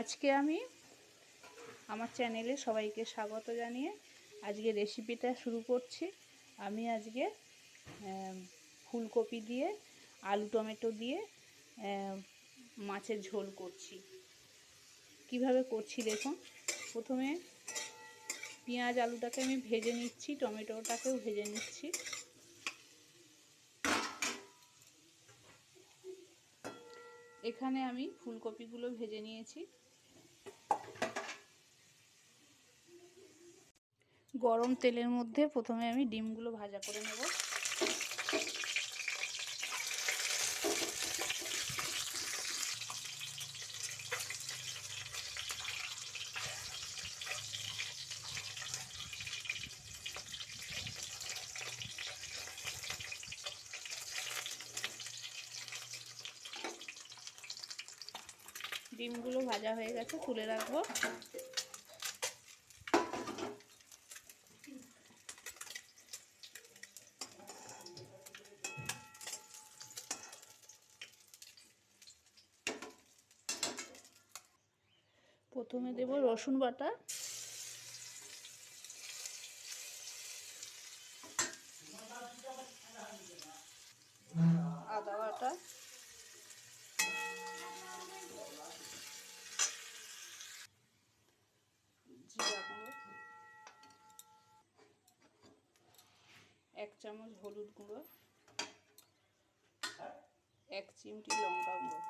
আজকে আমি আমার চ্যানেলে সবাইকে স্বাগত জানিয়ে আজকে রেসিপিটা শুরু করছি। আমি আজকে ফুলকপি দিয়ে, আলু টমেটো দিয়ে মাছের ঝোল করছি। কীভাবে করছি দেখুন, প্রথমে পেঁয়াজ আলুটাকে আমি ভেজে নিচ্ছি, টমেটোটাকেও ভেজে নিচ্ছি। এখানে আমি ফুলকপিগুলো ভেজে নিয়েছি। গরম তেলের মধ্যে প্রথমে আমি ডিমগুলো ভাজা করে নেব। ডিমগুলো ভাজা হয়ে গেছে তুলে রাখব। প্রথমে দেব রসুন বাটা। আদা বাটা জিরা গুঁড়ো এক চামচ হলুদ গুঁড়ো এক চিমটি লঙ্কা গুঁড়ো।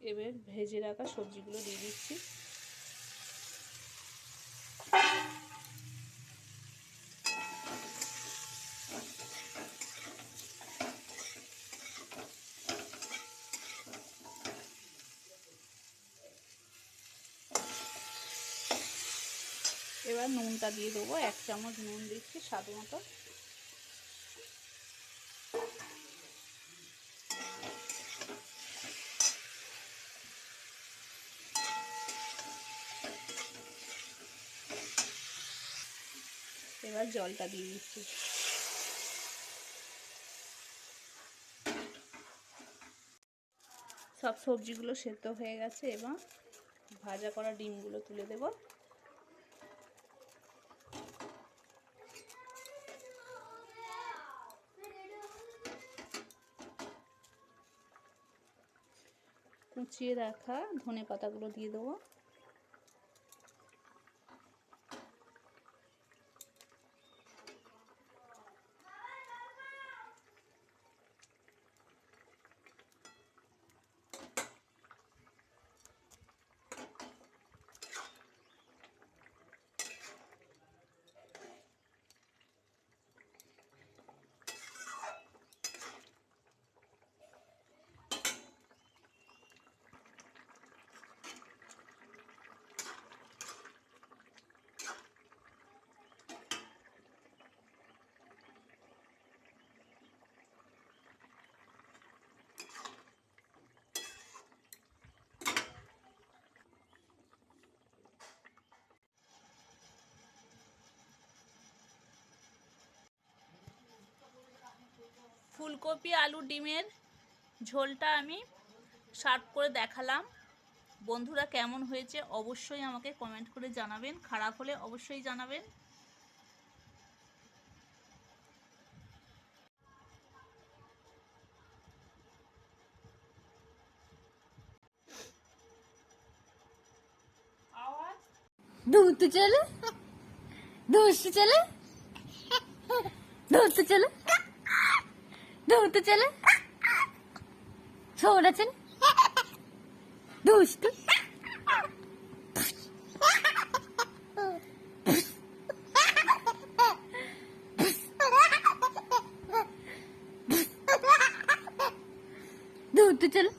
এবার ভেজে রাখা সবজিগুলো দিয়ে দিচ্ছি। এবার নুনটা দিয়ে দেবো। এক চামচ নুন দিচ্ছি স্বাদ মতো। এবার জলটা দিয়ে দিচ্ছি। সব সবজিগুলো সেদ্ধ হয়ে গেছে। এবং ভাজা করা ডিমগুলো তুলে দেব। কুচিয়ে রাখা ধনে পাতাগুলো দিয়ে দেবো। ফুলকপি আলু ডিমের ঝোলটা আমি সার্ভ করে দেখালাম। বন্ধুরা কেমন হয়েছে অবশ্যই আমাকে কমেন্ট করে জানাবেন। খারাপ হলে অবশ্যই জানাবেন। ধুতে চলে? ধুতে চলে? ধুতে চলে? ধুতে চলে? ছোড়া দুষ্ট? ধুতে চলে?